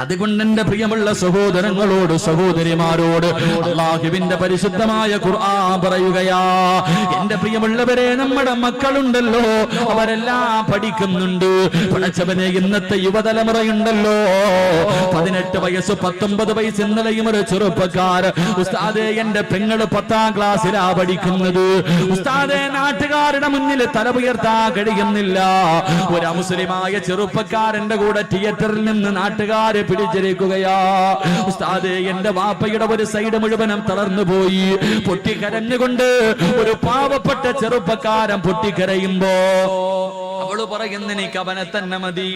അതുകൊണ്ട് എന്റെ പ്രിയമുള്ള സഹോദരങ്ങളോട് സഹോദരിമാരോട് അള്ളാഹുവിന്റെ പരിശുദ്ധമായ ഖുർആൻ പറയുകയാ എന്റെ പ്രിയമുള്ളവരെ നമ്മുടെ മക്കളുണ്ടല്ലോ അവരെല്ലാം പഠിക്കുന്നുണ്ട്. പഠിച്ചവനെ ഇന്നത്തെ യുവതലമുറയുണ്ടല്ലോ. പതിനെട്ട് വയസ്സ് പത്തൊമ്പത് വയസ്സ് ഇന്നലെയും ഒരു ചെറുപ്പക്കാർ ഉസ്താദെ എന്റെ പെങ്ങൾ പത്താം ക്ലാസ്സിലാ പഠിക്കുന്നത്. ഉസ്താദെ നാട്ടുകാരുടെ മുന്നിൽ തല ഉയർത്താൻ കഴിയുന്നില്ല. ഒരു മുസ്ലിമായ ചെറുപ്പക്കാരന്റെ കൂടെ തിയേറ്ററിൽ നിന്ന് നാട്ടുകാരെ പിടിച്ചിരിക്കുകയാ. ഉസ്താദേ എന്റെ വാപ്പയുടെ ഒരു സൈഡ് മുഴുവനും തളർന്നു പോയി പൊട്ടിക്കരഞ്ഞുകൊണ്ട് ഒരു പാവപ്പെട്ട ചെറുപ്പക്കാരൻ പൊട്ടിക്കരയുമ്പോ അവൾ പറയുന്ന എനിക്ക് അവനെ തന്നെ മതി.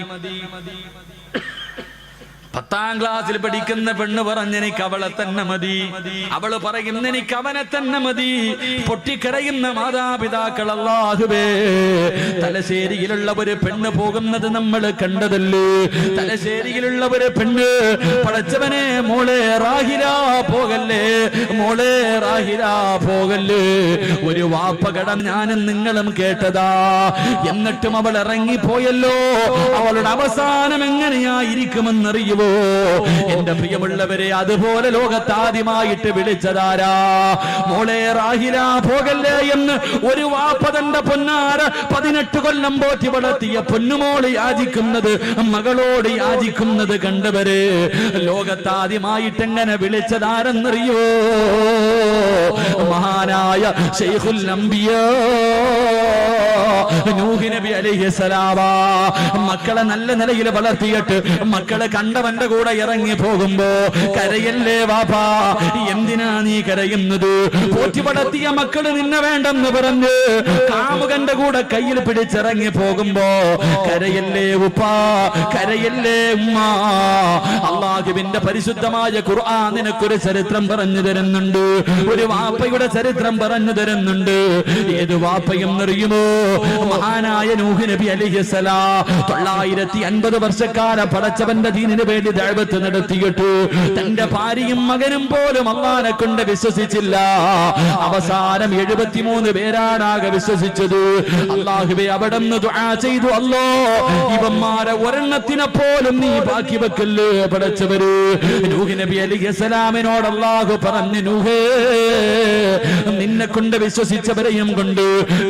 പത്താം ക്ലാസ്സിൽ പഠിക്കുന്ന പെണ്ണ് പറഞ്ഞെനിക്ക് അവളെ തന്നെ മതി. അവൾ പറയുന്ന എനിക്ക് അവനെ തന്നെ മതി. പൊട്ടിക്കരയുന്ന മാതാപിതാക്കൾ അല്ലാഹുവേ തലശ്ശേരിയിലുള്ള ഒരു പെണ്ണ് പോകുന്നത് നമ്മൾ കണ്ടതല്ലേ? തലശ്ശേരിയിലുള്ള ഒരു പെണ്ണ് പടച്ചവനെ മോളെ റാഹിരാ പോകല്ലേ? മോളെ റാഹിരാ പോകല്ലേ? ഒരു വാപ്പകടം ഞാനും നിങ്ങളും കേട്ടതാ. എന്നിട്ടും അവൾ ഇറങ്ങിപ്പോയല്ലോ. അവളുടെ അവസാനം എങ്ങനെയായിരിക്കുമെന്നറിയുമോ എന്റെ പ്രിയമുള്ളവരെ അതുപോലെ ലോകത്താദ്യമായിട്ട് വിളിച്ചതാരാ? മോളെ റാഹില പോകല്ലേ എന്ന് ഒരു വാപ്പതണ്ട പൊന്നാറ് പതിനെട്ട് കൊല്ലം പോറ്റി വളർത്തിയ പൊന്നുമോൾ യാചിക്കുന്നത് മകളോട് യാചിക്കുന്നത് കണ്ടവര് ലോകത്താദ്യമായിട്ട് എങ്ങനെ വിളിച്ചതാരെന്നറിയോ? മഹാനായ ഷെയ്ഖുൽ നമ്പിയോ നൂഹ് നബി അലൈഹിസ്സലാമാ മക്കളെ നല്ല നിലയിൽ വളർത്തിയിട്ട് മക്കളെ കണ്ടവന്റെ കൂടെ ഇറങ്ങി പോകുമ്പോ കരയല്ലേ വാപ്പാ എന്തിനാ നീ കരയുന്നത്? പോറ്റി വളർത്തിയ മക്കൾ നിന്നെ വേണ്ടെന്ന് പറഞ്ഞ് കാമുകന്റെ കൂടെ കയ്യിൽ പിടിച്ചിറങ്ങി പോകുമ്പോ കരയല്ലേ ഉപ്പാ കരയല്ലേ ഉമ്മ? അള്ളാഹുവിന്റെ പരിശുദ്ധമായ ഖുർആൻ നിനക്കൊരു ചരിത്രം പറഞ്ഞു തരുന്നുണ്ട്. ഒരു വാപ്പയുടെ ചരിത്രം പറഞ്ഞു തരുന്നുണ്ട്. ഏത് വാപ്പയും നിറയുമോ മഹാനായ നൂഹ് നബി അലിഹിസലാ തൊള്ളായിരത്തി അൻപത് വർഷക്കാലം പടച്ചവന്റെ ദീനിന് ദൈവത്ത് നടത്തിയിട്ടു. തന്റെ ഭാര്യയും മകനും പോലും അള്ളാനെ കൊണ്ട് വിശ്വസിച്ചില്ല. അവസാനം എഴുപത്തിമൂന്ന് പേരാണാകെ വിശ്വസിച്ചത്. അള്ളാഹുബെ അവിടെ ചെയ്തു അല്ലോ ഇവന്മാരെ ഒരെണ്ണത്തിനെ പോലും നീ ബാക്കി വെക്കല്ലേ പടച്ചവര്. നൂഹ് നബി അലിഹിസലാമിനോട് അള്ളാഹു പറഞ്ഞു നൂഹേ നിന്നെ കൊണ്ട് വിശ്വസിച്ചവരെയും കൊണ്ട്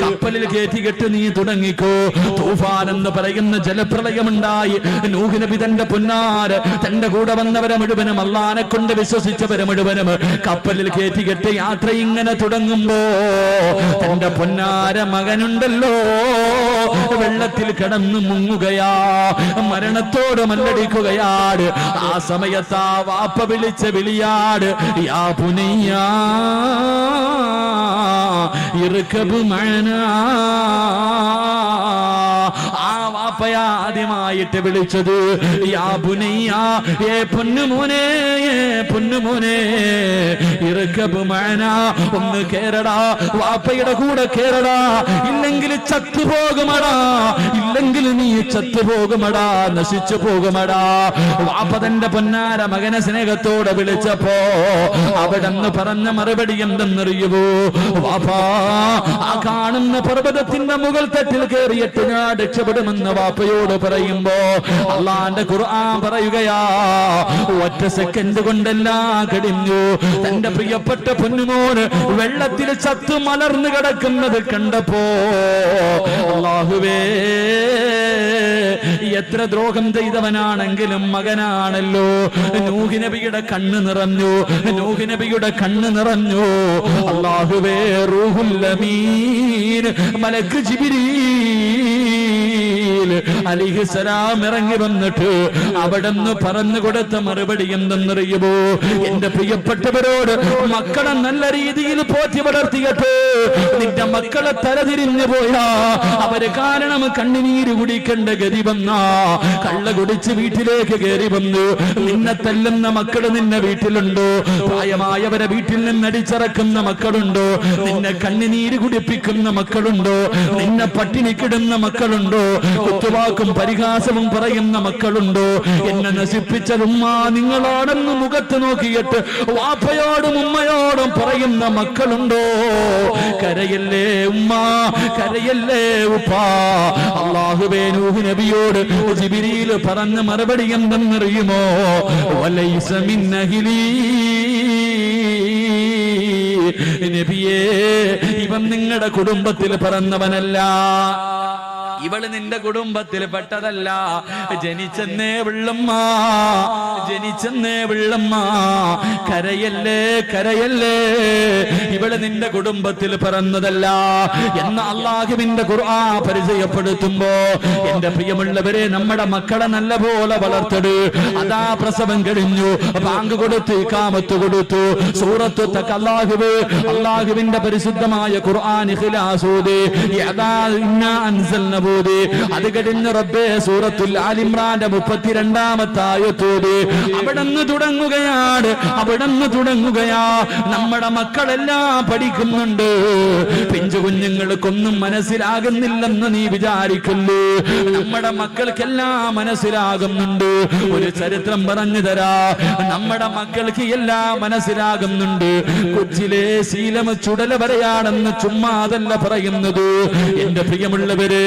കപ്പലിൽ കയറ്റിക്കെട്ട് നീ തുടങ്ങിക്കോ. തൂഫാൻ എന്ന് പറയുന്ന ജലപ്രളയമുണ്ടായി. നൂഹ് നബി തന്റെ പൊന്നാര് തന്റെ കൂടെ വന്നവരെ മുഴുവനും അള്ളാനെ കൊണ്ട് വിശ്വസിച്ചവരെ മുഴുവനും കപ്പലിൽ കയറ്റി കയറ്റിക്കെട്ട് യാത്ര ഇങ്ങനെ തുടങ്ങുമ്പോ തന്റെ പൊന്നാര മകനുണ്ടല്ലോ. വെള്ളത്തിൽ കിടന്നു മുങ്ങുകയാ. മരണത്തോട് മല്ലടിക്കുകയാട്. ആ സമയത്ത് ആ വാപ്പ വിളിച്ച വിളിയാട് യാ പുനയ്യാ ഇറുക്കബ് മഴന ആ വാപ്പയ ആദ്യമായിട്ട് വിളിച്ചത്. യാ പുനയ്യ ഏ പൊന്നുമോനെ ഏ പൊന്നുമോനെ ഇറുക്കബ് മഴന ഒന്ന് കേരടാ വാപ്പയുടെ കൂടെ കേരടാ ഇല്ലെങ്കിൽ ചത്തുപോകുമടാ. ഇല്ലെങ്കിൽ നീ ചത്തുപോകുമടാ നശിച്ചു പോകുമടാ. വാപ്പ തന്റെ പൊന്നാര മകനെ സ്നേഹത്തോടെ വിളിച്ചപ്പോ അവിടെ പറഞ്ഞ മറുപടി എന്തെന്നറിയുമോ വാപ്പാ ആ കാണുന്ന പർവതത്തിന്റെ മുകൾ തട്ടിൽ കയറിയിട്ട് ഞാൻ രക്ഷപ്പെടുമെന്ന് വാപ്പയോട് പറയുമ്പോ അള്ളാന്റെ ഖുർആൻ പറയുകയാ ഒറ്റ സെക്കൻഡ് കൊണ്ടെല്ലാം കടിഞ്ഞു. തന്റെ പ്രിയപ്പെട്ട പൊന്നുമോന് വെള്ളത്തിൽ ചത്തു മലർന്നു കിടക്കുന്നത് കണ്ടപ്പോ അള്ളാഹുവേ എത്ര ദ്രോഹം ചെയ്തവനാണെങ്കിലും മകനാണല്ലോ. നൂഹ് നബിയുടെ കണ്ണ് നിറഞ്ഞു നൂഹ് നബിയുടെ കണ്ണ് നിറഞ്ഞു. അള്ളാഹുവേ റൂഹുൽ മലക്ക് ജിബിരീൽ അലിഹിസലാം ഇറങ്ങി വന്നിട്ട് അവിടെന്ന് പറഞ്ഞു കൊടുത്ത മറുപടി എന്തെന്നറിയുമോ? എന്റെ പ്രിയപ്പെട്ടവരോട് മക്കളെ നല്ല രീതിയിൽ പോറ്റി വളർത്തിയിട്ട് നിന്റെ മക്കളെ തലതിരിഞ്ഞു പോയാ അവർ കാരണം കണ്ണുനീര് കുടിക്കേണ്ട ഗതി വന്ന. കള്ള കുടിച്ച് വീട്ടിലേക്ക് കയറി വന്നു. നിന്നെ തല്ലുന്ന മക്കൾ നിന്നെ വീട്ടിലുണ്ടോ? പ്രായമായവരെ വീട്ടിൽ നിന്ന് അടിച്ചിറക്കുന്ന മക്കളുണ്ടോ? നിന്നെ കണ്ണുനീര് കുടിപ്പിക്കുന്ന മക്കളുണ്ടോ? നിന്നെ പട്ടിണിക്കിടുന്ന മക്കളുണ്ടോ? കുത്തുവാക്കും പരിഹാസവും പറയുന്ന മക്കളുണ്ടോ? എന്നെ നശിപ്പിച്ചതുമ്മ നിങ്ങളാണെന്ന് മുഖത്ത് നോക്കിയിട്ട് വാപ്പയോടും ഉമ്മയോടും പറയുന്ന മക്കളുണ്ടോ? കരയല്ലേ ഉമ്മ? കരയല്ലേ ഉപ്പാ? അള്ളാഹുബേ നൂഹ് നബിയോട് ജിബിരിയിൽ പറഞ്ഞ മറുപടി എന്തെന്നറിയുമോ? വലൈസ മിൻ അഹ്ലീ നബിയേ ഇവൻ നിങ്ങളുടെ കുടുംബത്തിൽ പിറന്നവനല്ല ഇവൾ നിന്റെ കുടുംബത്തിൽ പെട്ടതല്ല. ജനിച്ചെന്നേ വെള്ളമ്മ ജനിച്ചെന്നേ വെള്ളമ്മ. കരയല്ലേ കരയല്ലേ? ഇവൾ നിന്റെ കുടുംബത്തിൽ പിറന്നതല്ല. എന്ന അള്ളാഹുവിന്റെ ഖുർആ പരിചയപ്പെടുത്തുമ്പോ എന്റെ പ്രിയമുള്ളവരെ നമ്മുടെ മക്കളെ നല്ല പോലെ വളർത്തട്. അതാ പ്രസവം കഴിഞ്ഞു. ബാങ്ക് കൊടുത്തു കാമത്ത് കൊടുത്തു. സൂറത്ത് അള്ളാഹുവ് അള്ളാഹുവിന്റെ പരിശുദ്ധമായ ഖുർആൻ ഇഖ്ലാസൂദ് ഇന്നാ അൻസൽനഹു ഓതി അത് റബ്ബേ സൂറത്തുൽ ആലിമ്രാന്റെ മുപ്പത്തിരണ്ടാമത്തെ ആയത്തോതി അവിടുന്ന് തുടങ്ങുകയാണ് അവിടുന്ന് തുടങ്ങുകയാ. നമ്മുടെ മക്കളെല്ലാം പഠിക്കുന്നുണ്ട്. പിഞ്ചു കുഞ്ഞുങ്ങൾക്കൊന്നും മനസ്സിലാകുന്നില്ലെന്ന് നീ വിചാരിക്കുന്നു. നമ്മുടെ മക്കൾക്കെല്ലാം മനസ്സിലാകുന്നുണ്ട്. ഒരു ചരിത്രം പറഞ്ഞു തരാ. നമ്മുടെ മക്കൾക്ക് എല്ലാം മനസ്സിലാകുന്നുണ്ട്. കൊച്ചിലെ ശീലം ചുടല വരെയാണെന്ന് ചുമ്മാതല്ല പറയുന്നത്. എന്റെ പ്രിയമുള്ളവരെ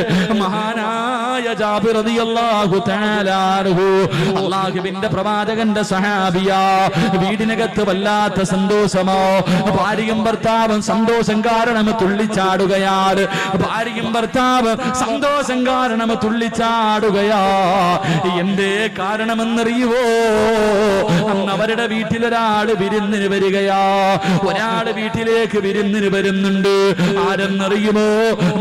പ്രവാചകന്റെ സഹാബിയ. വീടിനകത്ത് വല്ലാത്ത സന്തോഷമോ? ഭാര്യയും ഭർത്താവും സന്തോഷം കാരണം തുള്ളിച്ചാടുകയാണ്. ഭാര്യയും ഭർത്താവ് സന്തോഷം കാരണം തുള്ളിച്ചാടുകയാ. എന്തേ കാരണമെന്നറിയുവോ? അന്ന് അവരുടെ വീട്ടിലൊരാൾ വിരുന്നിന് വരികയാ. ഒരാൾ വീട്ടിലേക്ക് വിരുന്നിന് വരുന്നുണ്ട്. ആരെന്നറിയുമോ?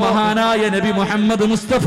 മഹാനായ നബി മുഹമ്മദ് മുസ്തഫ.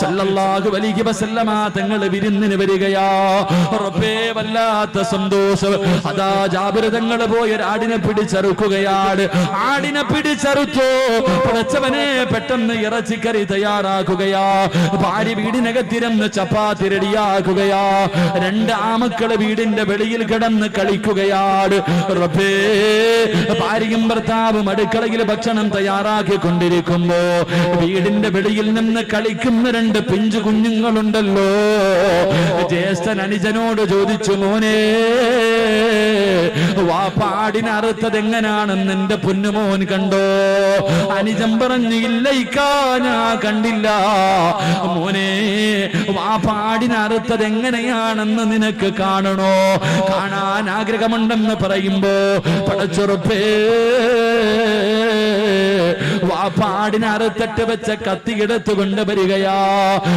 സല്ലല്ലാഹു അലൈഹി വസല്ലമ തങ്ങൾ വിരുന്നിന് വരികയാ. റബ്ബേ വല്ലാത്ത സന്തോഷം. അതാ ജാബിർ തങ്ങൾ പോയ ആടിനെ പിടിച്ചറുക്കുകയാണ്. ആടിനെ പിടിച്ചറുത്തു. പടച്ചവനെ പെട്ടെന്ന് ഇറച്ചിക്കറി തയ്യാറാക്കുകയാ. ഭാര്യ വീടിനകത്തിരുന്ന് ചപ്പാത്തി റെഡിയാക്കുകയാ. രണ്ട് ആമക്കൾ വീടിന്റെ വെളിയിൽ കിടന്ന് കളിക്കുകയാണ്. റബ്ബേ ഭാര്യയും ഭർത്താവും അടുക്കളയിൽ ഭക്ഷണം തയ്യാറാക്കി കൊണ്ടിരിക്കുമ്പോ വീടിന്റെ വെളിയിൽ നിന്ന് കളിക്കുന്ന രണ്ട് പിഞ്ചു കുഞ്ഞുങ്ങളുണ്ടല്ലോ. ജ്യേഷ്ഠൻ അനുജനോട് ചോദിച്ചു മോനെ വാ പാടിനറുത്തത് എങ്ങനാണെന്ന് എന്റെ പൊന്നുമോൻ കണ്ടോ? അനുജൻ പറഞ്ഞു ഇല്ലയിക്കാ ഞാ കണ്ടില്ല. മോനെ വാ പാടിനറുത്തത് എങ്ങനെയാണെന്ന് നിനക്ക് കാണണോ? കാണാൻ ആഗ്രഹമുണ്ടെന്ന് പറയുമ്പോ പടച്ചുറപ്പേ. വാപ്പാടിന് അറുത്തട്ട് വെച്ച കത്തി എടുത്തുകൊണ്ട് വരികയാ.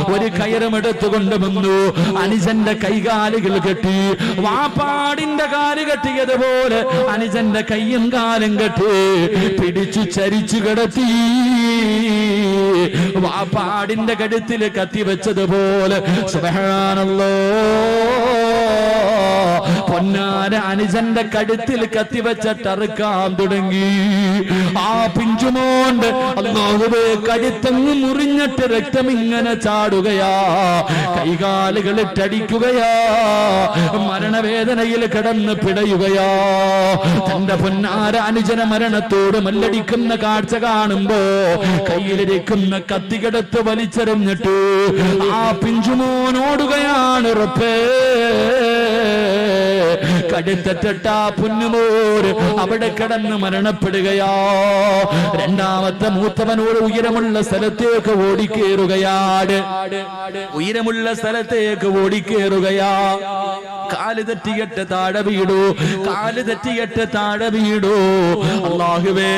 ഒരു കയറും എടുത്തുകൊണ്ട് വന്നു. അനുജന്റെ കൈകാലുകൾ കെട്ടി. വാപ്പാടിന്റെ കാൽ കെട്ടിയതുപോലെ അനുജന്റെ കയ്യും കാലും കെട്ടി. പിടിച്ചു ചരിച്ചു കിടത്തി. വാപ്പാടിന്റെ കഴുത്തിൽ കത്തി വെച്ചതുപോലെ. സുബഹാനല്ലോ. പൊന്നാര അനുജന്റെ കഴുത്തിൽ കത്തിവെച്ച ടറുക്കാൻ തുടങ്ങി. ആ പിഞ്ചുമോണ്ട് അല്ലാഹുവേ കഴുത്തങ്ങ് മുറിഞ്ഞിട്ട് രക്തം ഇങ്ങനെ ചാടുകയാ. കൈകാലുകൾ ടടിക്കുകയാ മരണവേദനയിൽ കിടന്ന് പിടയുകയാ. തന്റെ പൊന്നാര അനുജന മരണത്തോട് മല്ലടിക്കുന്ന കാഴ്ച കാണുമ്പോ കയ്യിലിരിക്കുന്ന കത്തികെടുത്ത് വലിച്ചെറിഞ്ഞിട്ട് ആ പിഞ്ചുമോനോടുകയാണ് ഉറപ്പേ കടുത്തട്ട പുന്നുമോര് അവിടെ കിടന്ന് മരണപ്പെടുകയാ. രണ്ടാമത്തെ മൂത്തവനോട് ഉയരമുള്ള സ്ഥലത്തേക്ക് ഓടിക്കേറുകയാണ് ഉയരമുള്ള സ്ഥലത്തേക്ക് ഓടിക്കേറുകയാ. കാൽ തെറ്റിയിട്ട് താഴെ വീടൂ കാൽ തെറ്റിയിട്ട് താഴെ വീടൂ. അള്ളാഹുവേ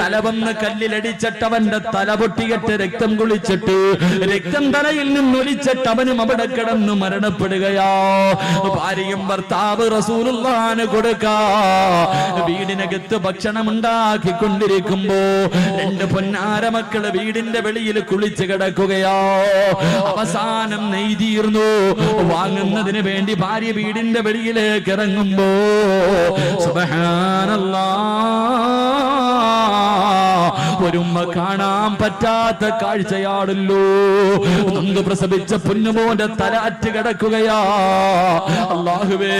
തല വന്ന് കല്ലിലടിച്ചിട്ടവന്റെ തല പൊട്ടിയിട്ട് രക്തം കുളിച്ചിട്ട് രക്തം തലയിൽ നിന്നൊലിച്ചിട്ട് അവനും അവിടെ കിടന്ന് മരണപ്പെടുകയാ. ഭാര്യയും ഭർത്താവ് റസൂലുള്ളാന് കൊടുക്ക. വീടിനകത്ത് ഭക്ഷണം ഉണ്ടാക്കിക്കൊണ്ടിരിക്കുമ്പോ രണ്ട് പൊന്നാര മക്കൾ വീടിന്റെ വെളിയിൽ കുളിച്ച് കിടക്കുകയാ. അവസാനം നെയ്തീർന്നു. വാങ്ങുന്നതിന് വേണ്ടി ഭാര്യ വീടിന്റെ വെളിയിലേക്ക് ഇറങ്ങുമ്പോ സുബഹാനല്ലാ. ഒരുമ്മ കാണാൻ പറ്റാത്ത കാഴ്ചയാണല്ലോ. നൊന്ത് പ്രസവിച്ച പൊന്നുമോന്റെ തല അറ്റ് കിടക്കുകയാ. അള്ളാഹുവേ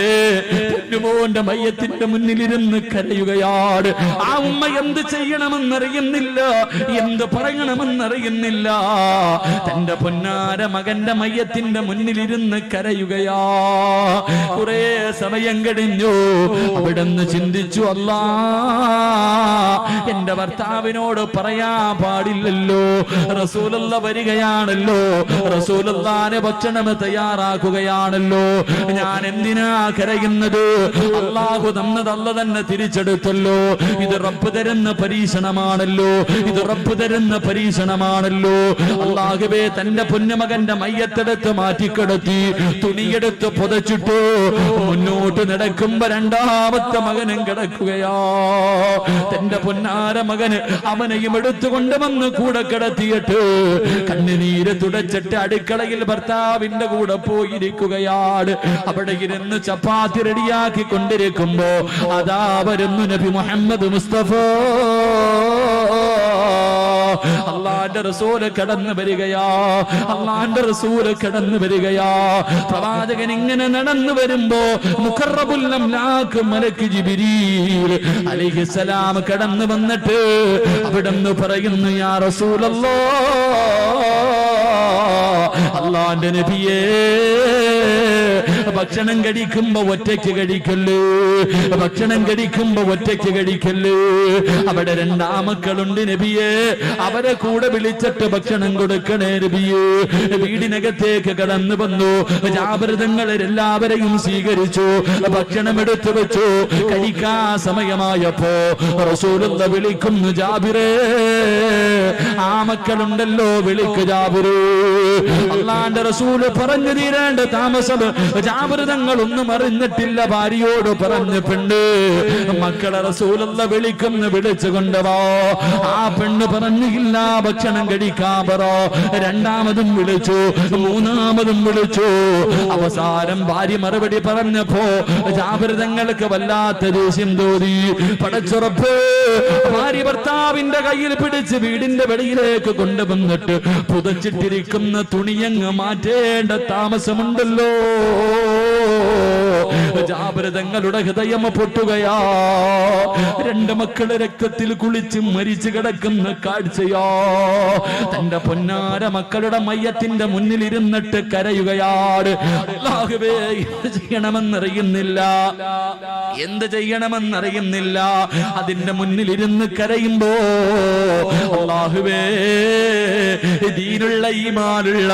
പൊന്നുമോന്റെ മയ്യത്തിന്റെ മുന്നിലിരുന്ന് കരയുകയാണ്. ആ ഉമ്മ എന്ത് ചെയ്യണമെന്നറിയുന്നില്ല. എന്ത് പറയണമെന്നറിയുന്നില്ല. തന്റെ പൊന്നാര മകന്റെ മയ്യത്തിന്റെ മുന്നിലിരുന്ന് കരയുകയാ. കുറെ സമയം കഴിഞ്ഞു. അവിടുന്ന് ചിന്തിച്ചു അല്ലാ എന്റെ ഭർത്താവിനോട് പറയാ പാടില്ലല്ലോ. റസൂലല്ല വരികയാണല്ലോ. റസൂലല്ലാനെ ഭക്ഷണം തയ്യാറാക്കുകയാണല്ലോ. ഞാൻ എന്തിനാ കരയുന്നത്? അള്ളാഹു തന്നതല്ല തന്നെ തിരിച്ചെടുത്തല്ലോ. ഇത് റബ്ബ് തരുന്ന പരീക്ഷണമാണല്ലോ. ഇത് റബ്ബ് തരുന്ന പരീക്ഷണമാണല്ലോ. അള്ളാഹുവേ തന്റെ പൊന്നുമകന്റെ മയ്യത്തെടുത്ത് മാറ്റിക്കിടത്തി തുണിയെടുത്ത് പുതച്ചിട്ടു മുന്നോട്ട് നടക്കുമ്പോ രണ്ടാമത്തെ മകനും കിടക്കുകയാ. തന്റെ പൊന്നാര മകന് അവനെയും എടുത്തുകൊണ്ട് വന്ന് കൂടെ കിടത്തിയിട്ട് കണ്ണുനീര് തുടച്ചിട്ട് അടുക്കളയിൽ ഭർത്താവിന്റെ കൂടെ പോയിരിക്കുകയാണ്. അവിടെ ഇരുന്ന് ചപ്പാത്തി റെഡിയാക്കി കൊണ്ടിരിക്കുമ്പോ അതാ വരുന്നു നബി മുഹമ്മദ് മുസ്തഫ. അള്ളാന്റെ റസൂൽ കടന്നു വരികയാ. അള്ളാന്റെ റസൂൽ കടന്നു വരികയാ. പ്രവാചകൻ ഇങ്ങനെ നടന്നു വരുമ്പോ മുഖറബുല്ലം ലാക്ക് മലക്ക് ജിബിരീൽ അലിഹിസലാം കടന്നു വന്നിട്ട് അവിടെന്ന് പറയുന്നു യാ റസൂലല്ലോ അള്ളാന്റെ നബിയേ ഭക്ഷണം കഴിക്കുമ്പോ ഒറ്റയ്ക്ക് കഴിക്കല്ലേ? ഭക്ഷണം കഴിക്കുമ്പോ ഒറ്റയ്ക്ക് കഴിക്കല്ലേ? അവിടെ രണ്ടാമക്കളുണ്ട് നബിയെ അവരെ കൂടെ വിളിച്ചിട്ട് ഭക്ഷണം കൊടുക്കണേ നബിയെ. വീടിനകത്തേക്ക് കടന്നു വന്നു ജാഗ്രതങ്ങളെല്ലാവരെയും സ്വീകരിച്ചു ഭക്ഷണം എടുത്തു വെച്ചു. കഴിക്കാ സമയമായപ്പോ റസൂലുള്ള വിളിക്കുന്നു ജാബിറേ ആ മക്കളുണ്ടല്ലോ വിളിക്കു ജാബിറേ. അള്ളാന്റെ റസൂൽ പറഞ്ഞു തീരേണ്ട താമസം ജാഗ്രതങ്ങൾ ഒന്നും അറിഞ്ഞിട്ടില്ല ഭാര്യയോട് പറഞ്ഞു പെണ്ണ് മക്കളെ റസൂലുള്ള വിളിക്കുന്നു വിളിച്ചു കൊണ്ടുവാ. ആ പെണ്ണ് പറഞ്ഞു ഇല്ല ഭക്ഷണം കഴിക്കാൻ രണ്ടാമതും വിളിച്ചു മൂന്നാമതും വിളിച്ചു. അവസാനം ഭാര്യ മറുപടി പറഞ്ഞപ്പോ ജാഗ്രതങ്ങൾക്ക് വല്ലാത്ത ദേഷ്യം തോന്നി. പടച്ചുറപ്പ് ഭാര്യ ഭർത്താവിന്റെ കയ്യിൽ പിടിച്ച് വീടിന്റെ വെളിയിലേക്ക് കൊണ്ടുവന്നിട്ട് പുതച്ചിട്ടിരിക്കുന്ന തുണിയങ്ങ് മാറ്റേണ്ട താമസമുണ്ടല്ലോ. ജാഗ്രതങ്ങളുടെ ഹൃദയം പൊട്ടുകയാ. രണ്ട് മക്കളെ രക്തത്തിൽ കുളിച്ച് മരിച്ചു കിടക്കുന്ന കാഴ്ചയോ. തന്റെ പൊന്നാര മക്കളുടെ മയ്യത്തിന്റെ മുന്നിൽ ഇരുന്നിട്ട് കരയുകയാണ്. അല്ലാഹുവേ ചെയ്യണമെന്നറിയുന്നില്ല. എന്ത് ചെയ്യണമെന്നറിയുന്നില്ല. അതിന്റെ മുന്നിൽ ഇരുന്ന് കരയുമ്പോ അല്ലാഹുവേ ദീനുള്ള ഈമാനുള്ള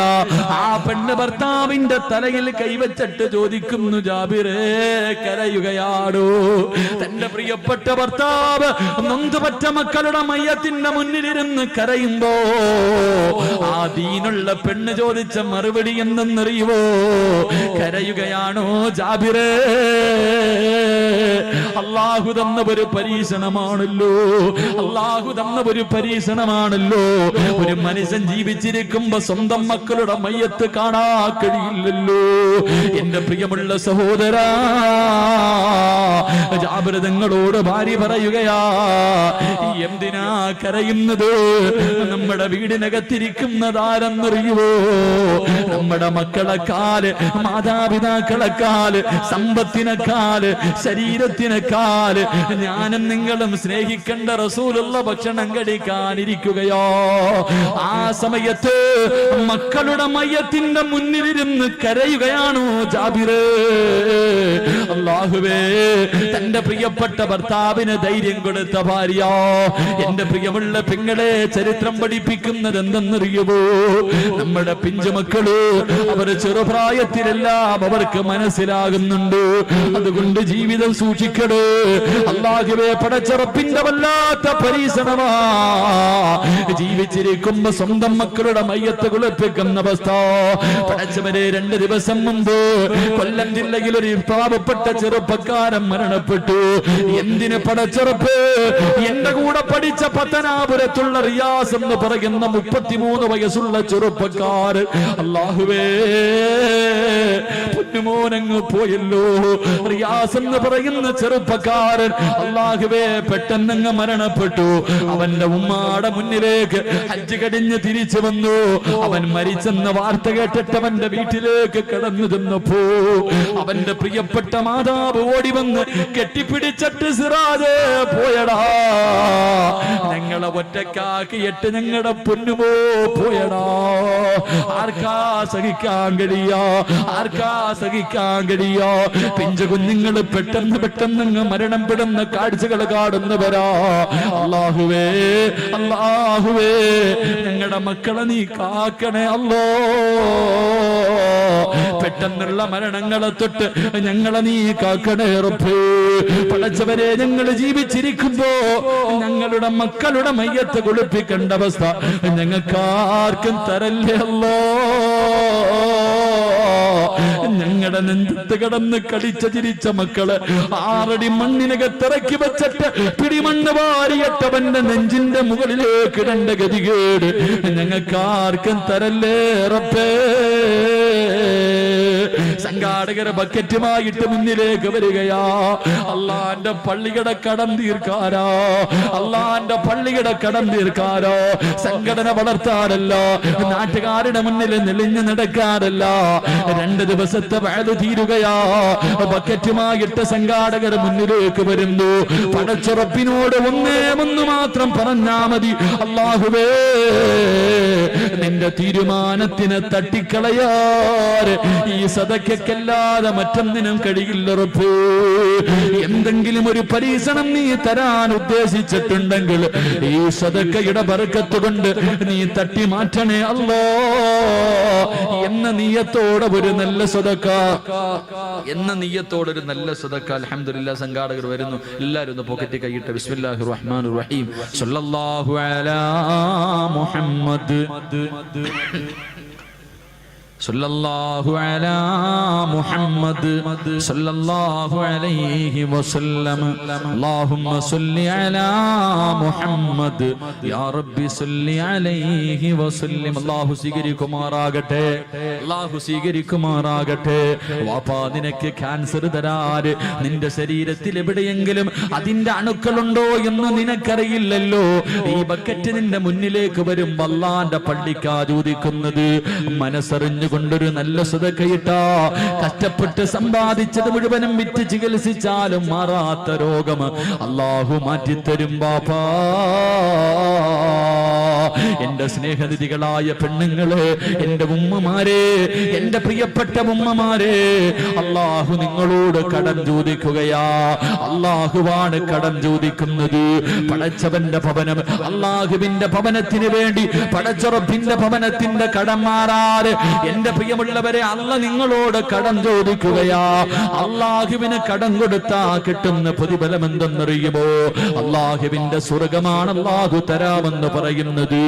ആ പെണ്ണ് ഭർത്താവിന്റെ തലയിൽ കൈവച്ചിട്ട് ചോദിക്കുന്നു ജാബിറേ കരയുകയാടോ? തന്റെ പ്രിയപ്പെട്ട ഭർത്താവ് നൊന്തുപറ്റ മക്കളുടെ മയ്യത്തിന്റെ മുന്നിലിരുന്ന് കരയുമ്പോ ആ ദീനുള്ള പെണ്ണ് ചോദിച്ച മറുപടി എന്തെന്നറിയുവോ? കരയുകയാണോ ജാബിറേ? അള്ളാഹു തന്ന ഒരു പരീക്ഷണമാണല്ലോ. അള്ളാഹു തന്ന ഒരു പരീക്ഷണമാണല്ലോ. ഒരു മനുഷ്യൻ ജീവിച്ചിരിക്കുമ്പോ സ്വന്തം മക്കളുടെ മയ്യത്ത് കാണാ കഴിയില്ലല്ലോ. എന്റെ പ്രിയമുള്ള സഹോദര ജാഗ്രതങ്ങളോട് ഭാര്യ പറയുകയാ എന്തിനാ കരയുന്നത്? നമ്മുടെ വീടിനകത്തിരിക്കുന്ന വീടിനകത്തിരിക്കുന്നതാരെന്നറിയുവോ? നമ്മുടെ മക്കളെക്കാൽ മാതാപിതാക്കളെക്കാൽ സമ്പത്തിനെക്കാൽ ശരീരത്തിനെക്കാൽ ഞാനും നിങ്ങളും സ്നേഹിക്കേണ്ട റസൂലുള്ള ഭക്ഷണം കഴിക്കാനിരിക്കുകയോ. ആ സമയത്ത് മക്കളുടെ മയ്യത്തിന്റെ മുന്നിലിരുന്ന് കരയുകയാണോ ജാബിറ്? അള്ളാഹുവേ തന്റെ പ്രിയപ്പെട്ട ഭർത്താവിന് ധൈര്യം കൊടുത്ത ഭാര്യ എന്റെ പ്രിയമുള്ള പെങ്ങളെ ചരിത്രം പഠിപ്പിക്കുന്നത് എന്തെന്നറിയുമോ? നമ്മുടെ പിഞ്ചുമക്കൾ അവർ ചെറുപ്രായത്തിലെല്ലാം അവർക്ക് മനസ്സിലാകുന്നുണ്ട്. അതുകൊണ്ട് ജീവിതം സൂക്ഷിക്കട്. അള്ളാഹുവേ പടച്ചറപ്പിന്റെ വല്ലാത്ത പരീക്ഷണമാ ജീവിച്ചിരിക്കുമ്പോ സ്വന്തം മക്കളുടെ മയ്യത്ത് കുളിപ്പിക്കുന്ന അവസ്ഥ അവസ്ഥ പടച്ചവരെ രണ്ട് ദിവസം മുമ്പ് കൊല്ലം ജില്ലയിൽ ഒരു പാവപ്പെട്ട ചെറുപ്പക്കാരൻ മരണപ്പെട്ടു. എന്തിന് പടച്ചെറുപ്പ്? എന്റെ കൂടെ പഠിച്ച പത്തനാപുരത്തുള്ള റിയാസ് എന്ന് പറയുന്ന മുപ്പത്തിമൂന്ന് വയസ്സുള്ള ചെറുപ്പക്കാരൻ അള്ളാഹുവേ പൊന്നുമോനങ്ങ് പോയല്ലോ. റിയാസ് എന്ന് പറയുന്ന ചെറുപ്പക്കാരൻ അള്ളാഹുവേ പെട്ടെന്നങ്ങ് മരണപ്പെട്ടു. അവന്റെ ഉമ്മാടെ മുന്നിലേക്ക് ഹജ്ജ് കടിഞ്ഞ് തിരിച്ചു വന്നു. അവൻ മരിച്ചെന്ന വാർത്ത കേട്ടിട്ട് അവന്റെ വീട്ടിലേക്ക് കടന്നു തന്നപ്പോ അവന്റെ പ്രിയപ്പെട്ട മാതാവ് ഓടി വന്ന് കെട്ടിപ്പിടിച്ചിട്ട് സിറാജ് പോയടാ. ഞങ്ങളെ ഒറ്റക്കാക്കിയിട്ട് ഞങ്ങളുടെ പൊന്നുമോ പോയടാ. ആർക്കാ സഹിക്കാൻ കഴിയോ? ആർക്കാ സഹിക്കാൻ കഴിയോ? പിഞ്ചു കുഞ്ഞുങ്ങൾ പെട്ടെന്ന് പെട്ടെന്ന് മരണം പെടുന്ന കാഴ്ചകൾ കാണുന്നവരാ. അള്ളാഹുവേ അള്ളാഹുവേ ഞങ്ങളുടെ മക്കളെ നീ കാക്കണേ അല്ലോ. പെട്ടെന്നുള്ള മരണങ്ങളെ തൊട്ട് ഞങ്ങളെ നീ കാക്കണേ റബ്ബേ. പടച്ചവരെ ഞങ്ങൾ ജീവിച്ചിരിക്കുമ്പോ ഞങ്ങളുടെ മക്കളുടെ മയ്യത്ത് കുളിപ്പിക്കേണ്ട അവസ്ഥ ഞങ്ങൾക്കാർക്കും തരല്ലേ അല്ലോ. ഞങ്ങളുടെ നെഞ്ചത്ത് കിടന്ന് കടിച്ച ചിരിച്ച മക്കൾ ആറടി മണ്ണിനകത്തിറക്കി വെച്ചിട്ട് പിടിമണ്ണ് വാരിയട്ടവന്റെ നെഞ്ചിന്റെ മുകളിലേക്ക് ഇടണ്ട ഗതികേട് ഞങ്ങൾക്കാർക്കും തരല്ലേ റബ്ബേ? സംഘാടകരെ ബക്കറ്റുമായിട്ട് മുന്നിലേക്ക് വരികയാ. അള്ളാന്റെ പള്ളിയുടെ കടം തീർക്കാരോ? അള്ളാന്റെ പള്ളിയുടെ കടം തീർക്കാരോ? സംഘടന വളർത്താറല്ല നാട്ടുകാരുടെ മുന്നിൽ നെളിഞ്ഞു നടക്കാറല്ല രണ്ട് ദിവസത്തെ വയത് തീരുകയാ. ബക്കറ്റുമായിട്ട് സംഘാടകർ മുന്നിലേക്ക് വരുന്നു. പടച്ചുറപ്പിനോട് ഒന്നേ ഒന്ന് മാത്രം പറഞ്ഞാ മതി. അള്ളാഹുവേ നിന്റെ തീരുമാനത്തിന് തട്ടിക്കളയാറ് ഈ സദക്കല്ലാതെ മറ്റൊന്നിനും കഴിയില്ല എന്തെങ്കിലും ഒരു പരീക്ഷണം നീ തരാൻ ഉദ്ദേശിച്ചിട്ടുണ്ടെങ്കിൽ ഈ സദക്കയുടെ ബർക്കത്ത് കൊണ്ട് നീ തട്ടി മാറ്റണേ അല്ലോ. എന്ന നീയത്തോടെ ഒരു നല്ല സദക്ക. എന്ന നീയത്തോടെ ഒരു നല്ല സദക്ക. അൽഹംദുലില്ലാ സംഘാടകർ വരുന്നു. എല്ലാവരും ഒന്ന് പോക്കറ്റ് കൈയിട്ട് ബിസ്മില്ലാഹി റഹ്മാൻ റഹീം സല്ലല്ലാഹു അലാ മുഹമ്മദ്. സല്ലല്ലാഹു അലാ മുഹമ്മദ് സല്ലല്ലാഹു അലൈഹി വസല്ലം. അല്ലാഹുമ്മ സല്ലി അലാ മുഹമ്മദ്. യാ റബ്ബി സല്ലി അലൈഹി വസല്ലം. അല്ലാഹു അല്ലാഹു വാപ്പാ നിനക്ക് തരാറ് നിന്റെ ശരീരത്തിൽ എവിടെയെങ്കിലും അതിന്റെ അണുക്കളുണ്ടോ എന്ന് നിനക്കറിയില്ലല്ലോ. ഈ ബക്കറ്റ് നിന്റെ മുന്നിലേക്ക് വരും വല്ലാന്റെ പള്ളിക്കാ ചോദിക്കുന്നത് മനസ്സറിഞ്ഞു മനസ്സറിഞ്ഞുകൊണ്ടൊരു നല്ല സുതക്കയിട്ട. കഷ്ടപ്പെട്ട് സമ്പാദിച്ചത് മുഴുവനും വിറ്റ് ചികിത്സിച്ചാലും മാറാത്ത രോഗം. അള്ളാഹു മാറ്റിത്തരും ബാപ്പാ. എന്റെ സ്നേഹനിധികളായ പെണ്ണുങ്ങൾ എന്റെ ഉമ്മമാരെ എന്റെ പ്രിയപ്പെട്ട ഉമ്മമാരെ അള്ളാഹു നിങ്ങളോട് കടം ചോദിക്കുകയാ. അള്ളാഹുവാണ് കടം ചോദിക്കുന്നത്. പടച്ചവന്റെ ഭവനം അള്ളാഹുവിന്റെ ഭവനത്തിന് വേണ്ടി പടച്ചുറപ്പിന്റെ ഭവനത്തിന്റെ കടം മാറാറ് എന്റെ പ്രിയമുള്ളവരെ അല്ല നിങ്ങളോട് കടം ചോദിക്കുകയാ. അള്ളാഹുവിന് കടം കൊടുത്താ കിട്ടുന്ന പ്രതിഫലം എന്തെന്നറിയുമോ അള്ളാഹുവിന്റെ സ്വർഗമാണ് അള്ളാഹു തരാമെന്ന് പറയുന്നത്.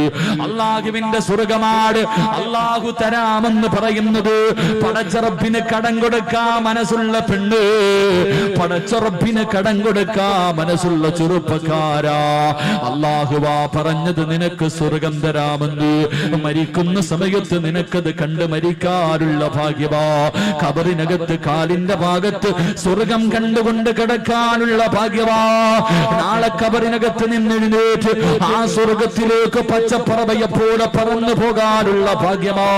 അള്ളാഹുവിന്റെ സ്വർഗമാണ് അള്ളാഹു തരാമെന്ന് പറയുന്നത് പടച്ചറപ്പിന് കടം കൊടുക്കാ മനസ്സുള്ള പെണ്ണ്. പടച്ചറപ്പിന് കടം കൊടുക്കാ മനസ്സുള്ള ചെറുപ്പക്കാരാ. അള്ളാഹുവാ പറഞ്ഞത് നിനക്ക് സ്വർഗം തരാമെന്ന്. മരിക്കുന്ന സമയത്ത് നിനക്കത് കണ്ട് മരിക്കാനുള്ള ഭാഗ്യവാ. കബറിനകത്ത് കാലിന്റെ ഭാഗത്ത് സ്വർഗം കണ്ടുകൊണ്ട് കിടക്കാനുള്ള ഭാഗ്യവാ. നാളെ കബറിനകത്ത് നിന്നെഴുന്നേറ്റ് ആ സ്വർഗത്തിലേക്ക് പച്ചപ്പറവയെപ്പോലെ പറന്നു പോകാനുള്ള ഭാഗ്യമാ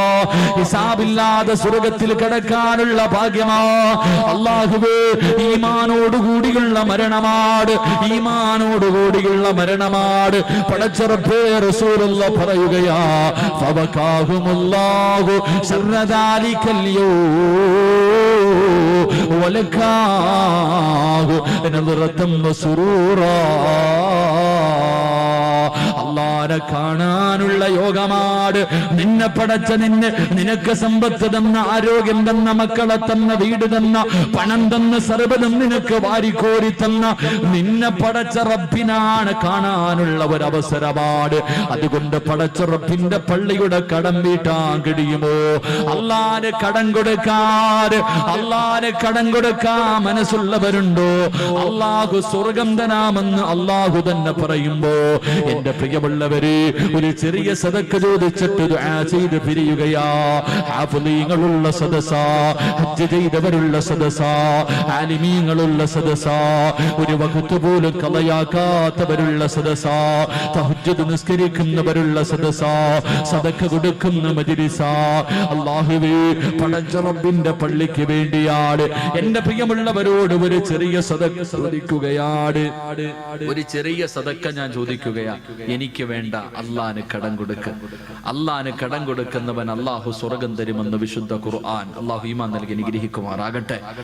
ഹിസാബില്ലാതെ സ്വർഗത്തിൽ കിടക്കാനുള്ള ഭാഗ്യമാ അള്ളാഹുവേ ഈമാനോടുകൂടിയുള്ള മരണമാട് ഈമാനോടുകൂടിയുള്ള മരണമാട് പടച്ചറപ്പേ റസൂലുള്ള പറയുകയാ ഫവകാഹുമുല്ലാഹു ശർറദാലിക്കല്യോ ولكاه نظرة مسرورا അള്ളാനെ കാണാനുള്ള യോഗമാട്. നിന്നെ പടച്ച നിന്നെ നിനക്ക് സമ്പത്ത് തന്ന ആരോഗ്യം തന്ന മക്കളെ തന്ന വീട് തന്ന പണം തന്ന സർവതും നിനക്ക് വാരിക്കോരി തന്ന നിന്നെ പടച്ച റബ്ബിനാണ് കാണാനുള്ള ഒരു അവസരമാണ് അതുകൊണ്ട് പടച്ച റബ്ബിന്റെ പള്ളിയുടെ കടം വീട്ടാൻ കഴിയുമോ? അള്ളാന് കടം കൊടുക്കാറ്. അള്ളാന് കടം കൊടുക്കാൻ മനസ്സുള്ളവരുണ്ടോ? അള്ളാഹു സ്വർഗം തരാമെന്ന് അള്ളാഹു തന്നെ പറയുമ്പോ എന്റെ പ്രിയമുള്ളവര് ഒരു ചെറിയ സദക്ക ചോദിച്ചിട്ട് ദുആ ചെയ്ത് പിരിയുകയാ. ഹാഫിളീങ്ങളുള്ള സദസ ഹജ്ജ് ചെയ്തവരുള്ള സദസ ആലിമീങ്ങളുള്ള സദസ ഒരു വകുത്ത് പോലും കളയാക്കാത്തവരുള്ള സദസ തഹജ്ജുദ് നിസ്കരിക്കുന്നവരുള്ള സദസ സദക്ക കൊടുക്കുന്ന മജ്ലിസ. അല്ലാഹുവേ പടച്ച റബ്ബിന്റെ പള്ളിക്ക് വേണ്ടിയാണ് എന്റെ പ്രിയമുള്ളവരോട് ഒരു ചെറിയ സദക്ക ചോദിക്കുകയാണ് ഒരു ചെറിയ സദക്ക ഞാൻ ചോദിക്കുകയാ. എനിക്ക് വേണ്ട. അള്ളാന് കടം കൊടുക്ക. അള്ളാന് കടം കൊടുക്കുന്നവൻ അള്ളാഹു സ്വർഗം തരുമെന്ന് വിശുദ്ധ ഖുർആൻ. അള്ളാഹു ഈമാൻ നൽകി അനുഗ്രഹിക്കുമാറാകട്ടെ.